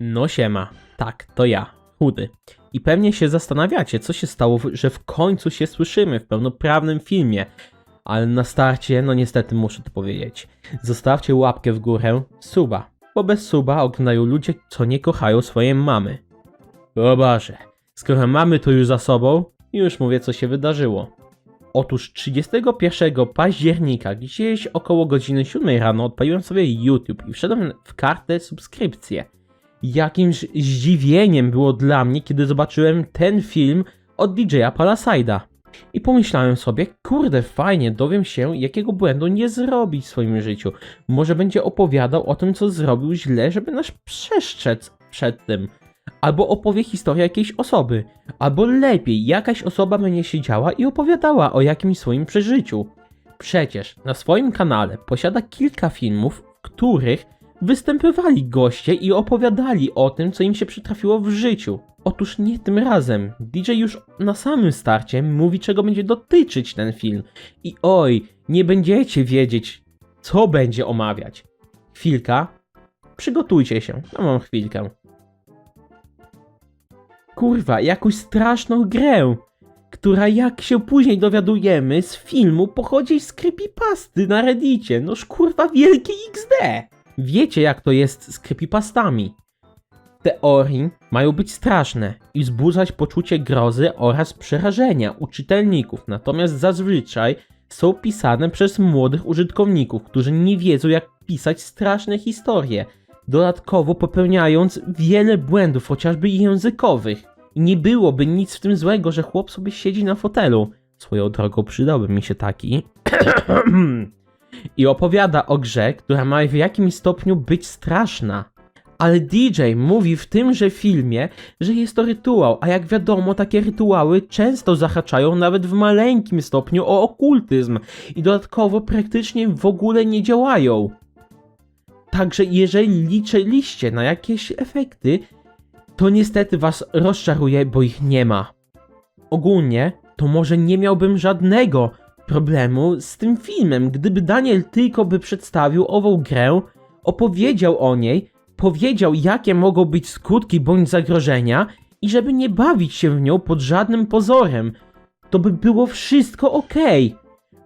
No siema, tak, to ja, chudy. I pewnie się zastanawiacie, co się stało, że w końcu się słyszymy w pełnoprawnym filmie. Ale na starcie, no niestety muszę to powiedzieć. Zostawcie łapkę w górę, suba, bo bez suba oglądają ludzie, co nie kochają swojej mamy. O Boże, skoro mamy to już za sobą, już mówię, co się wydarzyło. Otóż 31 października, gdzieś około godziny 7 rano, odpaliłem sobie YouTube i wszedłem w kartę subskrypcję. Jakimś zdziwieniem było dla mnie, kiedy zobaczyłem ten film od DJ-a. I pomyślałem sobie, kurde, fajnie, dowiem się, jakiego błędu nie zrobić w swoim życiu. Może będzie opowiadał o tym, co zrobił źle, żeby nas przeszczec przed tym. Albo opowie historię jakiejś osoby. Albo lepiej, jakaś osoba będzie siedziała i opowiadała o jakimś swoim przeżyciu. Przecież na swoim kanale posiada kilka filmów, w których występowali goście i opowiadali o tym, co im się przytrafiło w życiu. Otóż nie tym razem. DJ już na samym starcie mówi, czego będzie dotyczyć ten film. I oj, nie będziecie wiedzieć, co będzie omawiać. Chwilka. Przygotujcie się. Mam chwilkę. Kurwa, jakąś straszną grę, która jak się później dowiadujemy z filmu pochodzi z creepypasty na reddicie. Noż kurwa wielkie XD. Wiecie jak to jest z creepypastami. Teorii mają być straszne i wzbudzać poczucie grozy oraz przerażenia u czytelników, natomiast zazwyczaj są pisane przez młodych użytkowników, którzy nie wiedzą jak pisać straszne historie, dodatkowo popełniając wiele błędów, chociażby językowych. I nie byłoby nic w tym złego, że chłop sobie siedzi na fotelu. Swoją drogą przydałby mi się taki. I opowiada o grze, która ma w jakimś stopniu być straszna. Ale DJ mówi w tymże filmie, że jest to rytuał, a jak wiadomo, takie rytuały często zahaczają nawet w maleńkim stopniu o okultyzm i dodatkowo praktycznie w ogóle nie działają. Także jeżeli liczyliście na jakieś efekty, to niestety was rozczaruje, bo ich nie ma. Ogólnie to może nie miałbym żadnego problemu z tym filmem, gdyby Daniel tylko by przedstawił ową grę, opowiedział o niej, powiedział jakie mogą być skutki bądź zagrożenia i żeby nie bawić się w nią pod żadnym pozorem. To by było wszystko ok.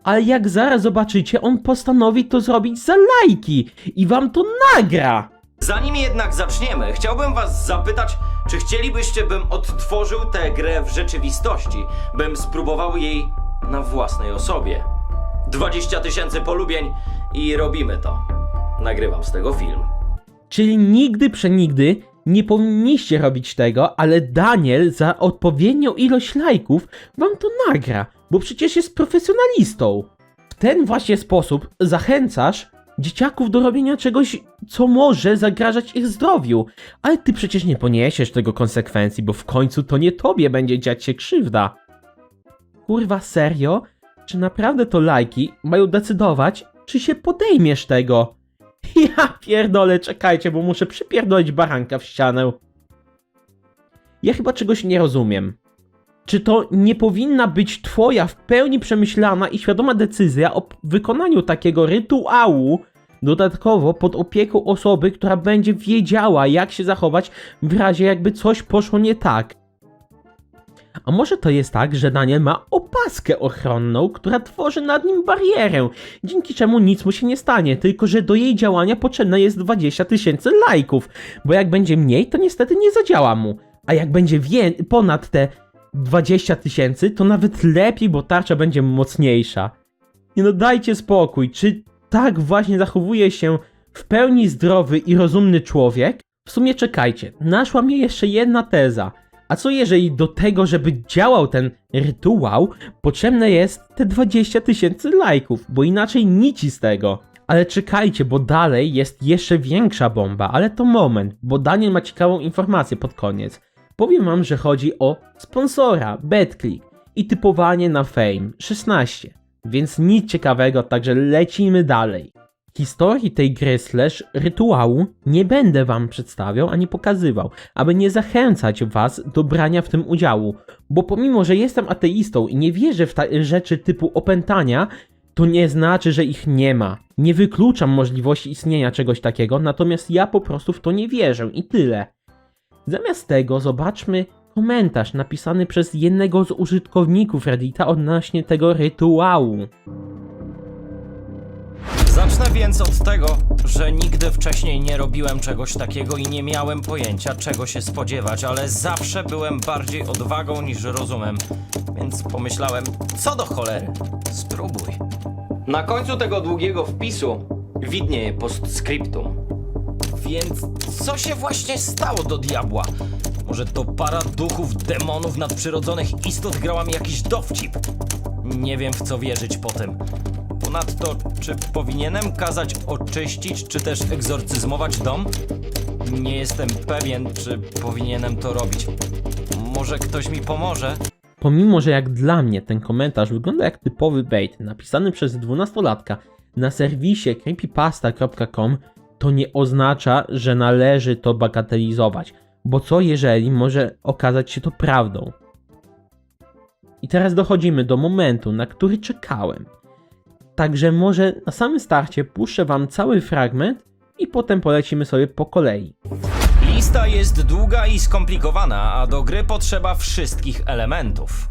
Ale jak zaraz zobaczycie, on postanowi to zrobić za lajki i wam to nagra. Zanim jednak zaczniemy, chciałbym was zapytać, czy chcielibyście, bym odtworzył tę grę w rzeczywistości, bym spróbował jej na własnej osobie. 20 tysięcy polubień i robimy to. Nagrywam z tego film. Czyli nigdy przenigdy nie powinniście robić tego, ale Daniel za odpowiednią ilość lajków wam to nagra, bo przecież jest profesjonalistą. W ten właśnie sposób zachęcasz dzieciaków do robienia czegoś, co może zagrażać ich zdrowiu. Ale ty przecież nie poniesiesz tego konsekwencji, bo w końcu to nie tobie będzie dziać się krzywda. Kurwa, serio? Czy naprawdę to lajki mają decydować, czy się podejmiesz tego? Ja pierdolę, czekajcie, bo muszę przypierdolić baranka w ścianę. Ja chyba czegoś nie rozumiem. Czy to nie powinna być twoja w pełni przemyślana i świadoma decyzja o wykonaniu takiego rytuału, dodatkowo pod opieką osoby, która będzie wiedziała, jak się zachować w razie jakby coś poszło nie tak? A może to jest tak, że Daniel ma opaskę ochronną, która tworzy nad nim barierę, dzięki czemu nic mu się nie stanie, tylko że do jej działania potrzebne jest 20 tysięcy lajków, bo jak będzie mniej, to niestety nie zadziała mu, a jak będzie ponad te 20 tysięcy, to nawet lepiej, bo tarcza będzie mocniejsza. Nie no dajcie spokój, czy tak właśnie zachowuje się w pełni zdrowy i rozumny człowiek? W sumie czekajcie, naszła mnie jeszcze jedna teza. A co jeżeli do tego, żeby działał ten rytuał, potrzebne jest te 20 tysięcy lajków, bo inaczej nic z tego. Ale czekajcie, bo dalej jest jeszcze większa bomba, ale to moment, bo Daniel ma ciekawą informację pod koniec. Powiem wam, że chodzi o sponsora, BetClick i typowanie na Fame 16, więc nic ciekawego, także lecimy dalej. Historii tej gry slash rytuału nie będę wam przedstawiał ani pokazywał, aby nie zachęcać was do brania w tym udziału, bo pomimo, że jestem ateistą i nie wierzę w rzeczy typu opętania, to nie znaczy, że ich nie ma. Nie wykluczam możliwości istnienia czegoś takiego, natomiast ja po prostu w to nie wierzę i tyle. Zamiast tego zobaczmy komentarz napisany przez jednego z użytkowników Reddita odnośnie tego rytuału. Zacznę więc od tego, że nigdy wcześniej nie robiłem czegoś takiego i nie miałem pojęcia, czego się spodziewać, ale zawsze byłem bardziej odwagą niż rozumem. Więc pomyślałem, co do cholery, spróbuj. Na końcu tego długiego wpisu widnieje postscriptum. Więc co się właśnie stało do diabła? Może to para duchów, demonów, nadprzyrodzonych istot grała mi jakiś dowcip? Nie wiem w co wierzyć po tym. Ponadto, czy powinienem kazać oczyścić, czy też egzorcyzmować dom? Nie jestem pewien, czy powinienem to robić. Może ktoś mi pomoże? Pomimo, że jak dla mnie ten komentarz wygląda jak typowy bait napisany przez 12-latka na serwisie creepypasta.com, to nie oznacza, że należy to bagatelizować, bo co jeżeli może okazać się to prawdą? I teraz dochodzimy do momentu, na który czekałem. Także może na samym starcie puszczę wam cały fragment i potem polecimy sobie po kolei. Lista jest długa i skomplikowana, a do gry potrzeba wszystkich elementów.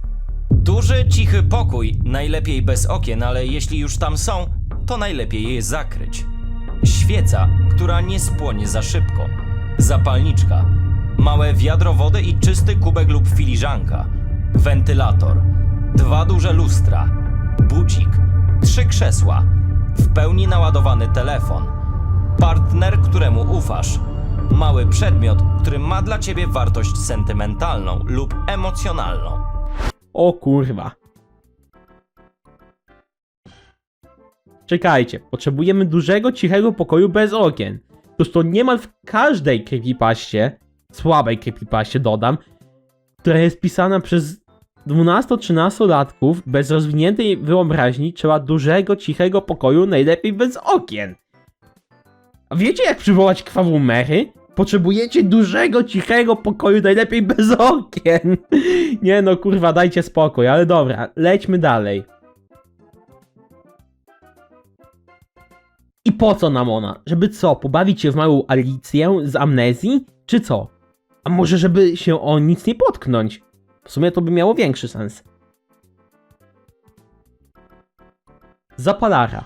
Duży, cichy pokój, najlepiej bez okien, ale jeśli już tam są, to najlepiej je zakryć. Świeca, która nie spłonie za szybko. Zapalniczka. Małe wiadro wody i czysty kubek lub filiżanka. Wentylator. Dwa duże lustra. Budzik. Trzy krzesła. W pełni naładowany telefon. Partner, któremu ufasz. Mały przedmiot, który ma dla ciebie wartość sentymentalną lub emocjonalną. O kurwa. Czekajcie, potrzebujemy dużego, cichego pokoju bez okien. Toż to niemal w każdej creepypaście, słabej creepypaście dodam, która jest pisana przez 12-13 latków bez rozwiniętej wyobraźni, trzeba dużego, cichego pokoju, najlepiej bez okien. A wiecie jak przywołać kwawumery? Potrzebujecie dużego, cichego pokoju, najlepiej bez okien. Nie no, kurwa, dajcie spokój, ale dobra, lećmy dalej. I po co nam ona? Żeby co, pobawić się w małą Alicję z amnezji? Czy co? A może żeby się o nic nie potknąć? W sumie to by miało większy sens. Zapalara.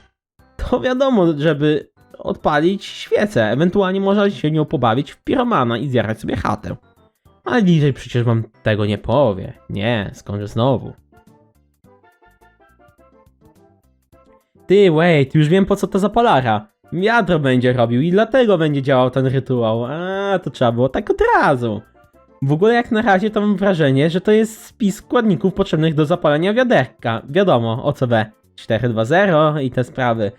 To wiadomo, żeby odpalić świecę, ewentualnie można się nią pobawić w piromana i zjarać sobie chatę. Ale DJ przecież wam tego nie powie. Nie, skądże znowu. Ty, wait, już wiem po co to zapalara. Wiadro będzie robił i dlatego będzie działał ten rytuał. A, to trzeba było tak od razu. W ogóle jak na razie to mam wrażenie, że to jest spis składników potrzebnych do zapalenia wiaderka. Wiadomo, o co we. 420 i te sprawy.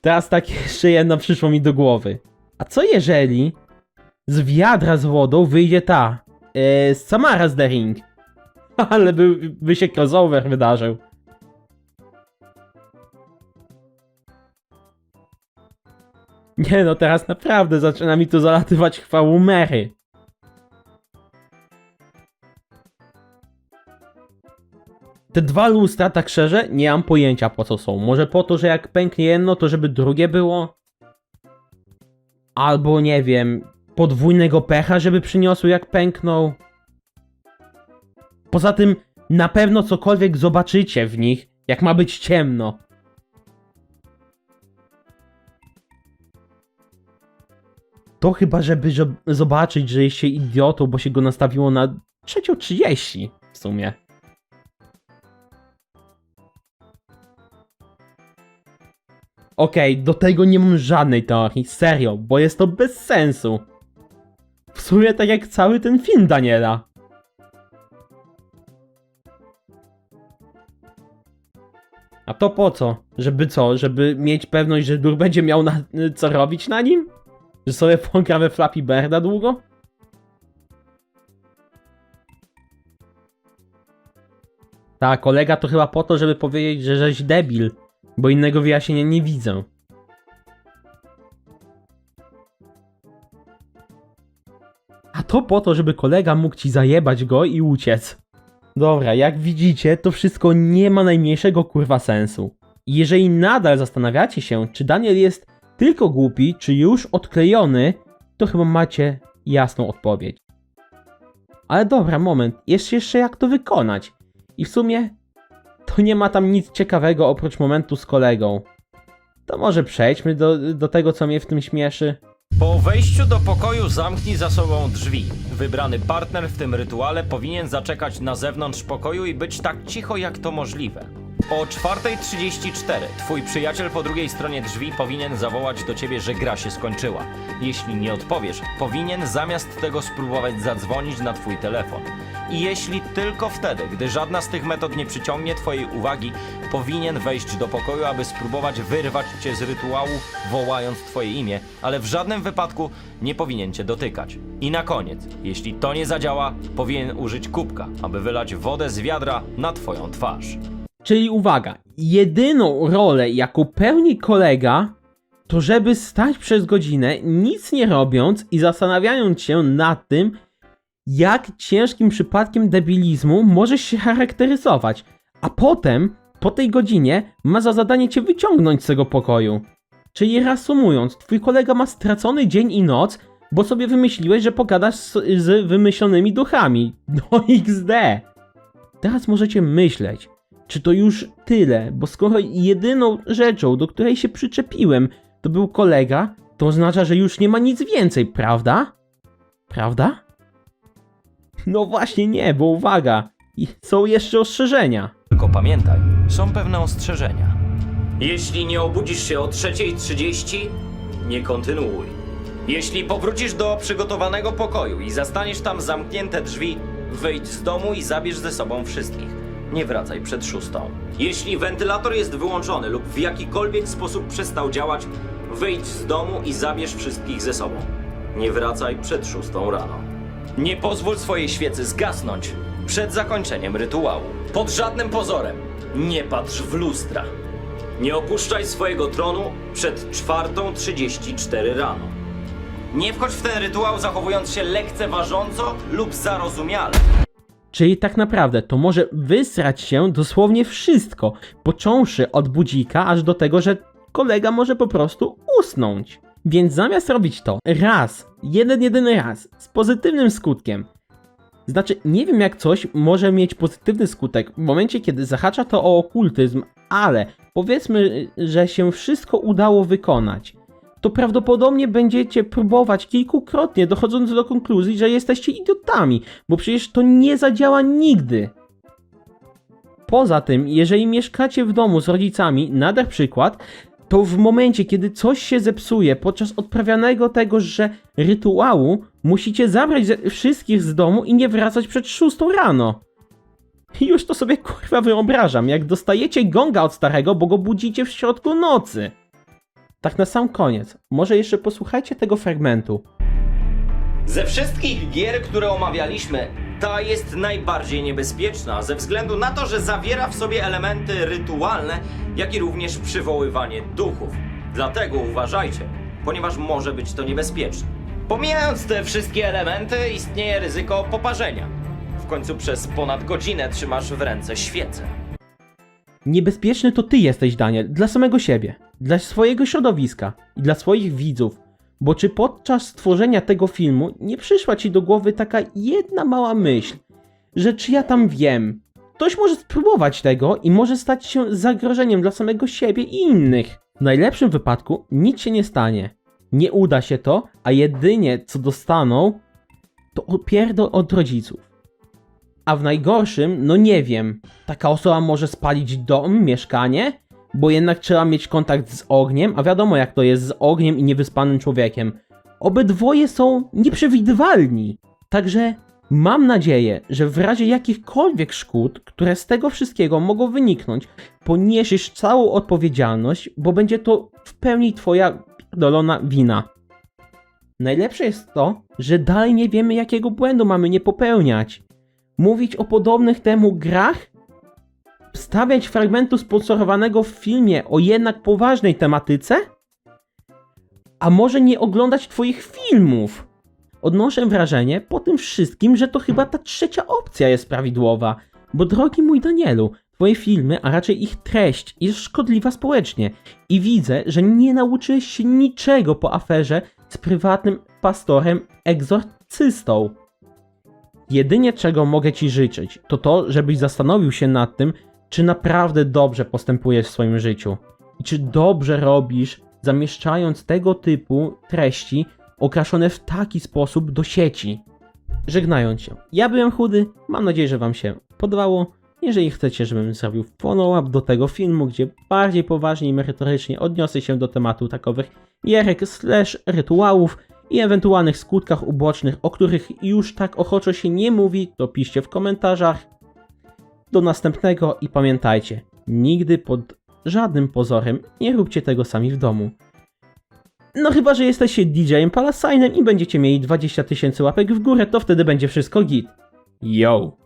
Teraz tak jeszcze jedno przyszło mi do głowy. A co jeżeli z wiadra z wodą wyjdzie ta yy, Samara z The Ring? Ale by, by się crossover wydarzył. Nie no, teraz naprawdę zaczyna mi tu zalatywać chwałumery. Te dwa lustra, tak szczerze, nie mam pojęcia po co są. Może po to, że jak pęknie jedno, to żeby drugie było? Albo nie wiem, podwójnego pecha, żeby przyniosły jak pęknął. Poza tym, na pewno cokolwiek zobaczycie w nich, jak ma być ciemno. To chyba, żeby zo- zobaczyć, że jest się idiotą, bo się go nastawiło na 3.30 w sumie. Okej, do tego nie mam żadnej teorii, serio, bo jest to bez sensu. W sumie tak jak cały ten film Daniela. A to po co? Żeby co? Żeby mieć pewność, że duch będzie miał na, co robić na nim? Że sobie pogra we Flappy Birda długo? Ta kolega to chyba po to, żeby powiedzieć, że żeś debil, bo innego wyjaśnienia nie widzę. A to po to, żeby kolega mógł ci zajebać go i uciec. Dobra, jak widzicie, to wszystko nie ma najmniejszego kurwa sensu. Jeżeli nadal zastanawiacie się, czy Daniel jest tylko głupi, czy już odklejony, to chyba macie jasną odpowiedź. Ale dobra, moment, jest jeszcze jak to wykonać. I w sumie to nie ma tam nic ciekawego oprócz momentu z kolegą. To może przejdźmy do, do tego, co mnie w tym śmieszy. Po wejściu do pokoju zamknij za sobą drzwi. Wybrany partner w tym rytuale powinien zaczekać na zewnątrz pokoju i być tak cicho jak to możliwe. O 4.34 twój przyjaciel po drugiej stronie drzwi powinien zawołać do ciebie, że gra się skończyła. Jeśli nie odpowiesz, powinien zamiast tego spróbować zadzwonić na twój telefon. I jeśli tylko wtedy, gdy żadna z tych metod nie przyciągnie twojej uwagi, powinien wejść do pokoju, aby spróbować wyrwać cię z rytuału, wołając twoje imię, ale w żadnym wypadku nie powinien cię dotykać. I na koniec, jeśli to nie zadziała, powinien użyć kubka, aby wylać wodę z wiadra na twoją twarz. Czyli uwaga, jedyną rolę, jaką pełni kolega, to żeby stać przez godzinę, nic nie robiąc i zastanawiając się nad tym, jak ciężkim przypadkiem debilizmu możesz się charakteryzować, a potem, po tej godzinie, ma za zadanie cię wyciągnąć z tego pokoju. Czyli reasumując, twój kolega ma stracony dzień i noc, bo sobie wymyśliłeś, że pogadasz z, z wymyślonymi duchami. No XD. Teraz możecie myśleć, czy to już tyle, bo skoro jedyną rzeczą, do której się przyczepiłem, to był kolega, to oznacza, że już nie ma nic więcej, prawda? Prawda? No właśnie nie, bo uwaga, są jeszcze ostrzeżenia. Tylko pamiętaj, są pewne ostrzeżenia. Jeśli nie obudzisz się o 3.30, nie kontynuuj. Jeśli powrócisz do przygotowanego pokoju i zastaniesz tam zamknięte drzwi, wyjdź z domu i zabierz ze sobą wszystkich. Nie wracaj przed szóstą. Jeśli wentylator jest wyłączony lub w jakikolwiek sposób przestał działać, wyjdź z domu i zabierz wszystkich ze sobą. Nie wracaj przed szóstą rano. Nie pozwól swojej świecy zgasnąć przed zakończeniem rytuału. Pod żadnym pozorem nie patrz w lustra. Nie opuszczaj swojego tronu przed 4.34 rano. Nie wchodź w ten rytuał zachowując się lekceważąco lub zarozumiale. Czyli tak naprawdę to może wysrać się dosłownie wszystko, począwszy od budzika aż do tego, że kolega może po prostu usnąć. Więc zamiast robić to raz, jeden jedyny raz, z pozytywnym skutkiem, znaczy nie wiem jak coś może mieć pozytywny skutek w momencie, kiedy zahacza to o okultyzm, ale powiedzmy, że się wszystko udało wykonać, to prawdopodobnie będziecie próbować kilkukrotnie, dochodząc do konkluzji, że jesteście idiotami, bo przecież to nie zadziała nigdy. Poza tym, jeżeli mieszkacie w domu z rodzicami, nader przykład, to w momencie, kiedy coś się zepsuje podczas odprawianego tegoże rytuału, musicie zabrać wszystkich z domu i nie wracać przed 6 rano. Już to sobie kurwa wyobrażam, jak dostajecie gonga od starego, bo go budzicie w środku nocy. Tak na sam koniec, może jeszcze posłuchajcie tego fragmentu. Ze wszystkich gier, które omawialiśmy, ta jest najbardziej niebezpieczna ze względu na to, że zawiera w sobie elementy rytualne, jak i również przywoływanie duchów. Dlatego uważajcie, ponieważ może być to niebezpieczne. Pomijając te wszystkie elementy, istnieje ryzyko poparzenia. W końcu przez ponad godzinę trzymasz w ręce świecę. Niebezpieczny to ty jesteś, Daniel, dla samego siebie, dla swojego środowiska i dla swoich widzów. Bo czy podczas stworzenia tego filmu nie przyszła ci do głowy taka jedna mała myśl, że czy ja tam wiem, ktoś może spróbować tego i może stać się zagrożeniem dla samego siebie i innych. W najlepszym wypadku nic się nie stanie. Nie uda się to, a jedynie co dostaną, to opierdol od rodziców. A w najgorszym, no nie wiem, taka osoba może spalić dom, mieszkanie, bo jednak trzeba mieć kontakt z ogniem, a wiadomo jak to jest z ogniem i niewyspanym człowiekiem. Obydwoje są nieprzewidywalni. Także mam nadzieję, że w razie jakichkolwiek szkód, które z tego wszystkiego mogą wyniknąć, poniesiesz całą odpowiedzialność, bo będzie to w pełni twoja dolona wina. Najlepsze jest to, że dalej nie wiemy jakiego błędu mamy nie popełniać. Mówić o podobnych temu grach wstawiać fragmentu sponsorowanego w filmie o jednak poważnej tematyce? A może nie oglądać twoich filmów? Odnoszę wrażenie po tym wszystkim, że to chyba ta trzecia opcja jest prawidłowa. Bo drogi mój Danielu, twoje filmy, a raczej ich treść jest szkodliwa społecznie. I widzę, że nie nauczyłeś się niczego po aferze z prywatnym pastorem Exort narcystą. Jedynie czego mogę ci życzyć, to to, żebyś zastanowił się nad tym, czy naprawdę dobrze postępujesz w swoim życiu i czy dobrze robisz, zamieszczając tego typu treści okraszone w taki sposób do sieci. Żegnając się, ja byłem chudy, mam nadzieję, że Wam się podobało. Jeżeli chcecie, żebym zrobił follow-up do tego filmu, gdzie bardziej poważnie i merytorycznie odniosę się do tematu takowych gierek slash rytuałów i ewentualnych skutkach ubocznych, o których już tak ochoczo się nie mówi, to piszcie w komentarzach. Do następnego i pamiętajcie, nigdy pod żadnym pozorem nie róbcie tego sami w domu. No chyba, że jesteście DJ-em Palasinem i będziecie mieli 20 tysięcy łapek w górę, to wtedy będzie wszystko git. Yo!